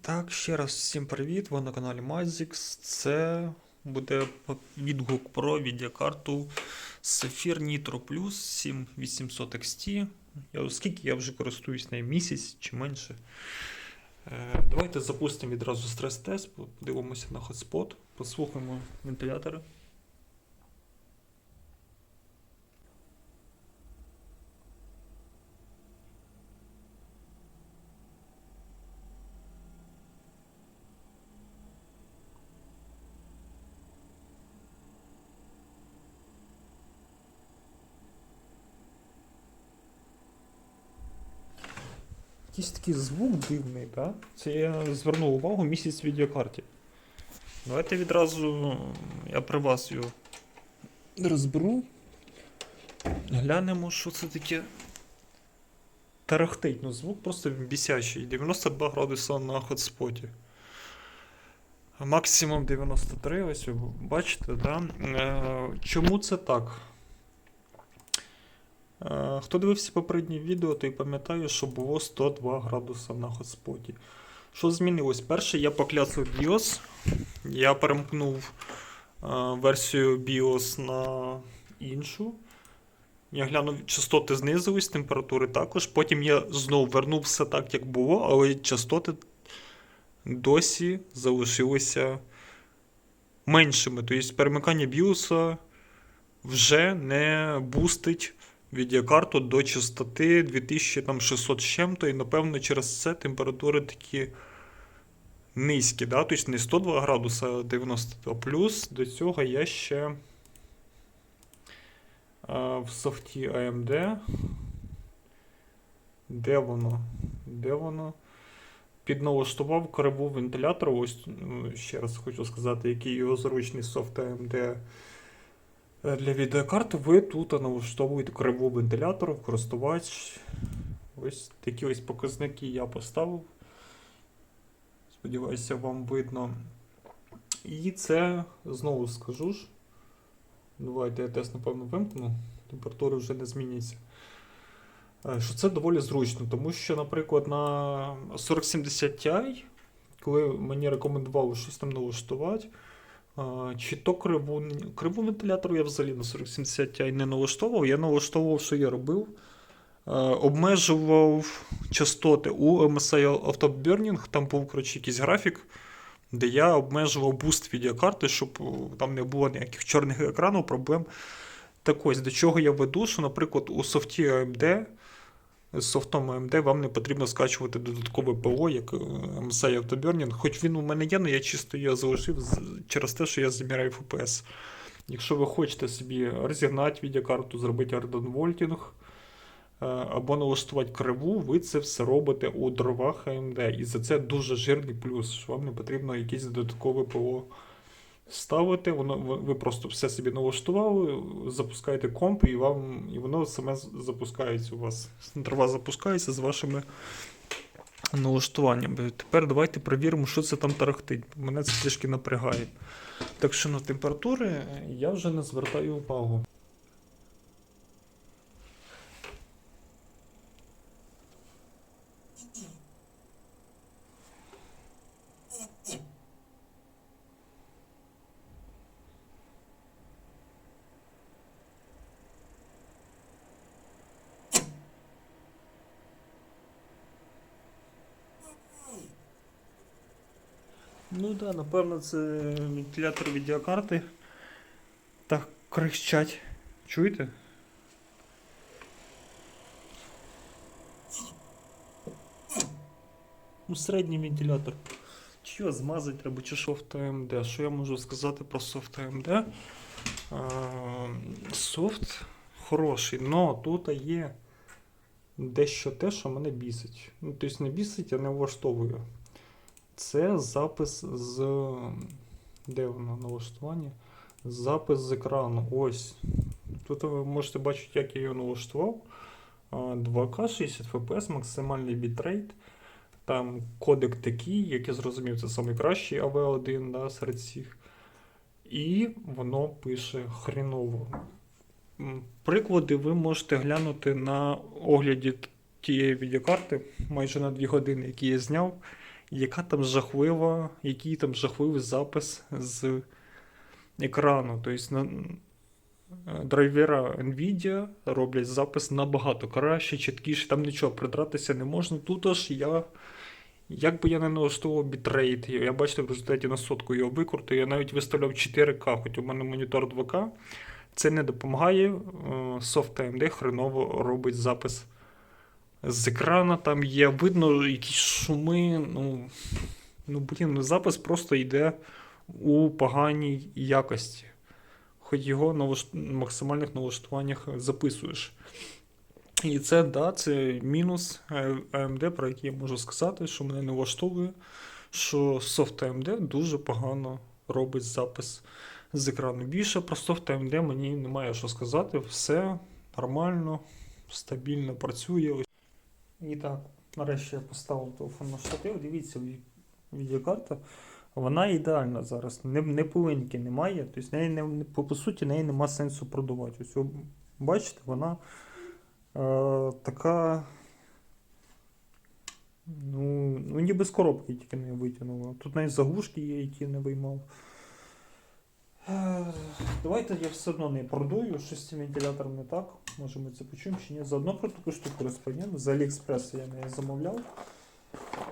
так, ще раз всім привіт. Ви на каналі Mazix. Це буде відгук про відеокарту Sapphire Nitro Plus 7800 XT. Я, оскільки я вже користуюсь нею місяць чи менше. Е, давайте запустимо відразу стрес-тест, подивимося на хотспот, послухаємо вентилятори. Якийсь такий звук дивний, так? Це я звернув увагу місяць відеокарті. Давайте відразу я при вас його розберу. Глянемо, що це таке. Тарахтить, ну звук просто бісячий. 92 градуса на хотспоті. Максимум 93, ось бачите, да? Е, чому це так? Е, Хто дивився попереднє відео, той пам'ятає, що було 102 градуса на хотспоті. Що змінилось? Перше, я покляцав BIOS. Я перемкнув е, версію BIOS на іншу. Я глянув, частоти знизились, температури також. Потім я знову вернув все так, як було, але частоти досі залишилися меншими. Тобто перемикання BIOS вже не бустить відеокарту до частоти 2600 з чим-то, і напевно через це температури такі низькі, да? тобто не 102 градуса, а 90. Плюс до цього я ще а, в софті AMD. Де воно? Де воно? Підналаштував криву вентилятора. Ось ще раз хочу сказати, який його зручний софт AMD Е, для відеокарти ви тут налаштовуєте криву вентилятору, користувач. Ось такі ось показники я поставив. Сподіваюся, вам видно. І це знову скажу ж. Давайте я тест, напевно, вимкну. Температури вже не зміняться. Е, Що це доволі зручно, тому що, наприклад, на 4070 Ti, коли мені рекомендували щось там налаштувати, Чи то криву, криву вентилятору я взагалі на 4070 Ti не налаштовував. Я налаштовував, що я робив. Е, Обмежував частоти у MSI Autoburning, там був коротше, якийсь графік, де я обмежував буст відеокарти, щоб там не було ніяких чорних екранів, проблем. Так ось, до чого я веду, що, наприклад, у софті AMD, з софтом AMD вам не потрібно скачувати додаткове ПО, як е, MSI Autoburning, хоч він у мене є, але я чисто його залишив через те, що я заміряю FPS. Якщо ви хочете собі розігнати відеокарту, зробити арденвольтінг е, або налаштувати криву, ви це все робите у дровах AMD. І за це дуже жирний плюс, що вам не потрібно якесь додаткове ПО ставити. Воно, ви просто все собі налаштували, запускаєте комп, і, вам, і воно саме запускається у вас. Дрова запускається з вашими налаштуваннями. Тепер давайте перевіримо, що це там тарахтить. Мене це трішки напрягає. Так що на температури я вже не звертаю увагу. Ну так, да, напевно, це вентилятор відеокарти. Так кричать. Чуєте? Ну, середній вентилятор. Чи його змазати треба, чи софт AMD? Що я можу сказати про софт AMD? А, Софт хороший, але тут є дещо те, що мене бісить. Ну, тобто не бісить, а не влаштовує. Це запис з. Де воно налаштування? Запис з екрану. Ось. Тут ви можете бачити, як я його налаштував. 2К 60 FPS, максимальний бітрейт. Там кодек такий, як я зрозумів, це найкращий AV1 да, серед всіх. І воно пише хріново. Приклади ви можете глянути на огляді тієї відеокарти майже на 2 години, які я зняв. Яка там жахлива, який там жахливий запис з екрану. Тобто е, драйвера Nvidia роблять запис набагато краще, чіткіше, там нічого придратися не можна. Тут аж я. Як би я не налаштовував бітрейт, я бачите, в результаті на сотку його викрутив, я навіть виставляв 4К, хоч у мене монітор 2К. Це не допомагає. е, Софт AMD хреново робить запис з екрана. Там є видно якісь шуми. Ну, ну блін, ну запис просто йде у поганій якості. Хоч його на максимальних налаштуваннях записуєш. І це, да, це мінус е, AMD, про який я можу сказати, що мене не влаштовує, що софт AMD дуже погано робить запис з екрану. Більше про софт AMD мені немає що сказати. Все нормально, стабільно працює. І так, нарешті я поставив телефон на штатив. Дивіться, відеокарта. Вона ідеальна зараз. Не, не пилинки немає. Тобто неї не, по, по суті неї нема сенсу продувати. Ось, бачите, вона е, така. Ну, ну, ніби з коробки тільки не витягнула. Тут навіть заглушки є, які не виймав. Е, Давайте я все одно не продую, щось з цим вентилятором не так. Може це почуємо чи ні. Заодно про таку штуку розповім. З Аліекспресу я не замовляв.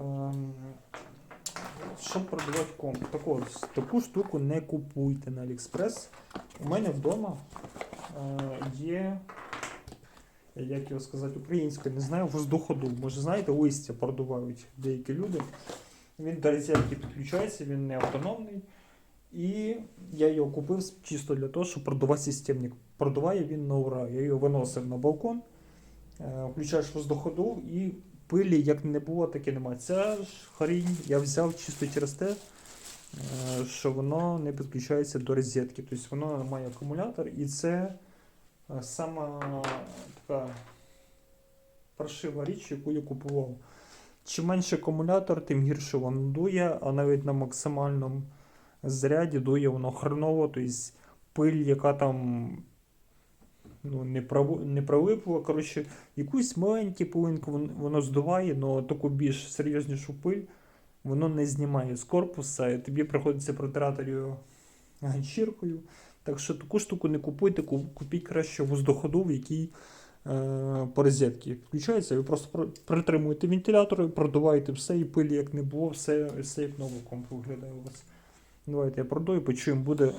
Ем, Щоб продавати комп. Так от, таку штуку не купуйте на Аліекспрес. У мене вдома е, є, як його сказати, українською, не знаю, воздуходу. Може, знаєте, листя продувають деякі люди. Він до розетки підключається, він не автономний. І я його купив чисто для того, щоб продувати системник. Продуває він на ура. Я його виносив на балкон, е, включаєш воздуходу і пилі як не було, так і немає. Ця ж хрінь я взяв чисто через те, е, що воно не підключається до розетки. Тобто воно має акумулятор, і це е, сама така паршива річ, яку я купував. Чим менше акумулятор, тим гірше воно дує, а навіть на максимальному заряді дує воно хреново, тобто пиль, яка там ну, не, пров... не прилипла. Коротше, якусь маленьку пилинку воно здуває, але таку більш серйознішу пиль воно не знімає з корпуса, і тобі приходиться протирати його ганчіркою. Так що таку штуку не купуйте, купіть краще воздуходу, в який е, по розетці включається, ви просто притримуєте вентилятори, продуваєте все, і пилі як не було, все, все як новий комп виглядає у вас. Давайте я продую, почуємо, буде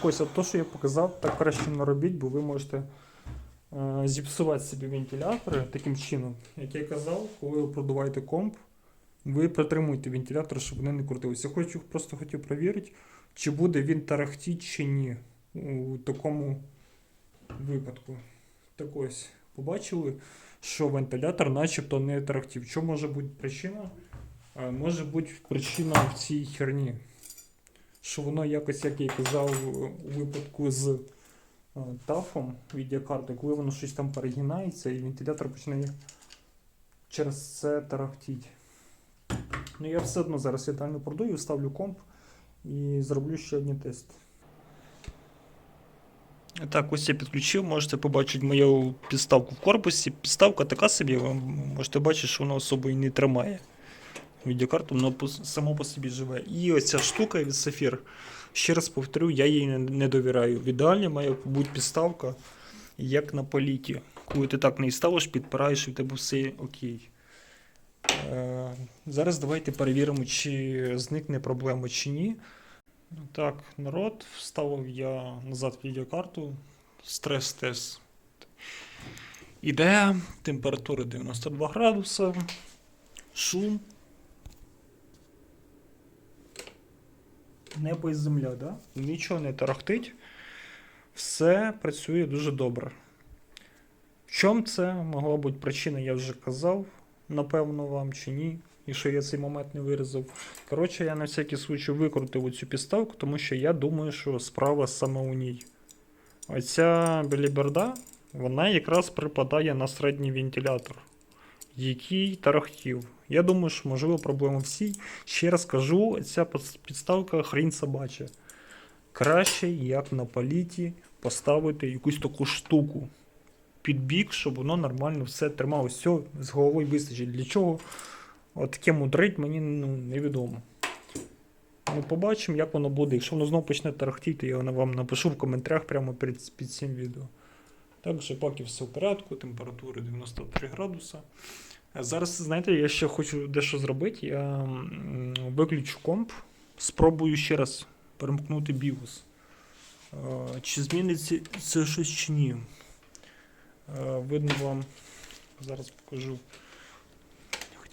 Так ось, от то, що я показав, так краще не робіть, бо ви можете е, зіпсувати собі вентилятори таким чином. Як я казав, коли ви продуваєте комп, ви притримуєте вентилятор, щоб вони не крутилися. Я хочу, просто хотів перевірити, чи буде він тарахтіти чи ні у такому випадку. Так ось, побачили, що вентилятор начебто не тарахтів. Що може бути причина? Е, Може бути причина в цій херні. Що воно якось, як я казав, у випадку з е, тафом відеокарти, коли воно щось там перегинається і вентилятор починає через це тарахтіть. Ну я все одно зараз ідеально продую, ставлю комп і зроблю ще один тест. Так, ось я підключив, можете побачити мою підставку в корпусі. Підставка така собі, ви можете бачити, що вона особо і не тримає. Відеокарту, воно само по собі живе. І оця штука від Сафір. Ще раз повторю, я їй не, довіряю. В ідеалі має бути підставка, як на політі. Коли ти так не ставиш, підпираєш, і в тебе все окей. Е, зараз давайте перевіримо, чи зникне проблема чи ні. Так, народ, вставив я назад відеокарту. Стрес-тест. Іде, температура 92 градуса, шум. Небо і земля, да? Нічого не тарахтить. Все працює дуже добре. В чому це могла бути причина, я вже казав, напевно, вам чи ні. І що я цей момент не вирізав. Коротше, я на всякий случай викрутив оцю підставку, тому що я думаю, що справа саме у ній. Оця біліберда, вона якраз припадає на середній вентилятор. Який тарахтів. Я думаю, що можливо проблема всі. Ще раз кажу, ця підставка хрінь собача. Краще, як на паліті, поставити якусь таку штуку під бік, щоб воно нормально все трималось. Все, з головою вистачить. Для чого? От таке мудрить, мені ну, невідомо. Ну, побачимо, як воно буде. Якщо воно знову почне тарахтіти, я вам напишу в коментарях прямо під, під цим відео. Також поки все в порядку, температура 93 градуса. Зараз, знаєте, я ще хочу дещо зробити. Я виключу комп, спробую ще раз перемкнути BIOS. Е, Чи зміниться це щось чи ні? Е, Видно вам, зараз покажу.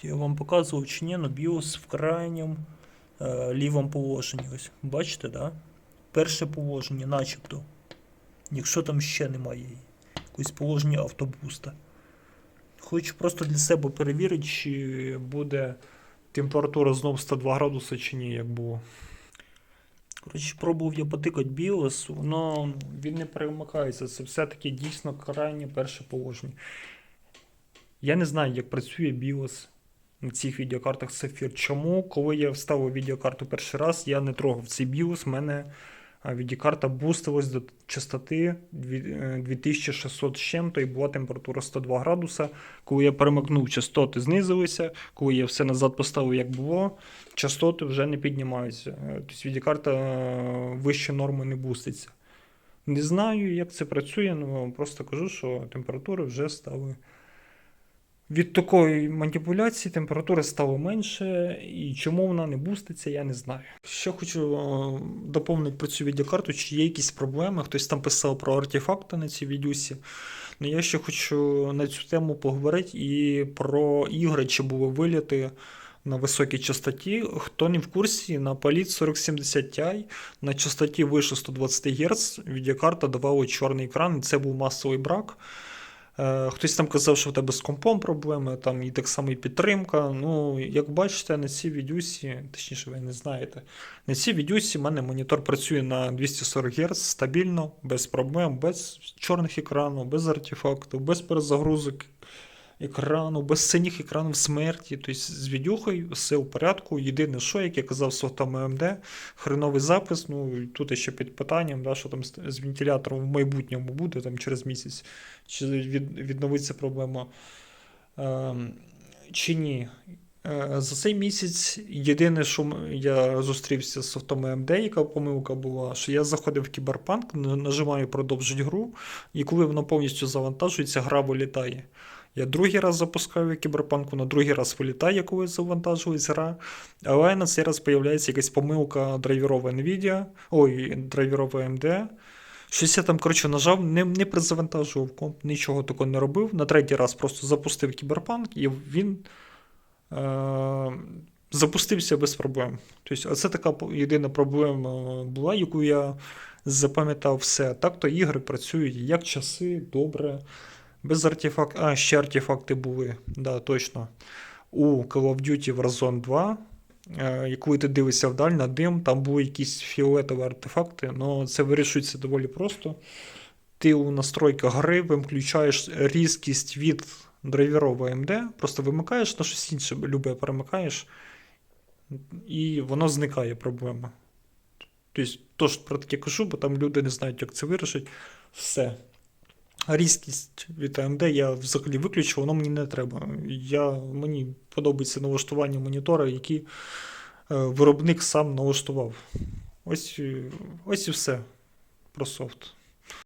Я вам показував чи ні, але BIOS в крайньому е, лівому положенні. Ось, бачите, да? Перше положення, начебто. Якщо там ще немає її. Якось положення автобуста. Хочу просто для себе перевірити, чи буде температура знову 102 градуси, чи ні, як було. Коротше, пробував я потикати BIOS, воно він не перемикається. Це все-таки дійсно крайнє перше положення. Я не знаю, як працює BIOS на цих відеокартах Sapphire. Чому, коли я вставив відеокарту перший раз, я не трогав цей BIOS, в мене а, відеокарта бустилась до частоти е, 2600 з чим-то і була температура 102 градуса. Коли я перемикнув, частоти знизилися. Коли я все назад поставив, як було, частоти вже не піднімаються. Е, Тобто відеокарта е, вище норми не буститься. Не знаю, як це працює, але просто кажу, що температури вже стали. Від такої маніпуляції температури стало менше, і чому вона не буститься, я не знаю. Ще хочу е, доповнити про цю відеокарту, чи є якісь проблеми. Хтось там писав про артефакти на цій відюсі. Ну я ще хочу на цю тему поговорити і про ігри, чи були виліти на високій частоті. Хто не в курсі, на Palit 4070 Ti на частоті вище 120 Гц відеокарта давала чорний екран, і це був масовий брак. Е, Хтось там казав, що в тебе з компом проблеми, там і так само і підтримка. Ну, як бачите, на цій відюсі, точніше, ви не знаєте, на цій відюсі в мене монітор працює на 240 Гц стабільно, без проблем, без чорних екранів, без артефактів, без перезагрузок екрану, без синіх екранів смерті. Тобто з відюхою все в порядку. Єдине, що, як я казав, з софтом AMD, хреновий запис. Ну, тут ще під питанням, да, що там з, вентилятором в майбутньому буде там, через місяць, чи від, відновиться проблема. Ем, чи ні. Е, За цей місяць єдине, що я зустрівся з софтом AMD, яка помилка була, що я заходив в кіберпанк, нажимаю продовжити гру, і коли воно повністю завантажується, гра вилітає. Я другий раз запускаю кіберпанку, на другий раз вилітає, коли завантажилась гра. Але на цей раз з'являється якась помилка драйверова Nvidia, ой, драйверова AMD. Щось я там, коротше, нажав, не, не призавантажував комп, нічого такого не робив. На третій раз просто запустив кіберпанк, і він е, запустився без проблем. Тобто, це така єдина проблема була, яку я запам'ятав все. Так-то ігри працюють як часи, добре. Без артефактів. А, ще артефакти були, да, точно. У Call of Duty Warzone 2. Е, коли ти дивишся вдаль на дим, там були якісь фіолетові артефакти, але це вирішується доволі просто. Ти у настройках гри виключаєш різкість від драйверового AMD, просто вимикаєш на щось інше, любе перемикаєш, і воно зникає проблема. Тобто, тож про таке кажу, бо там люди не знають, як це вирішить. Все. Різкість від AMD я взагалі виключу, воно мені не треба. Я, мені подобається налаштування монітора, які е, виробник сам налаштував. Ось, ось і все про софт.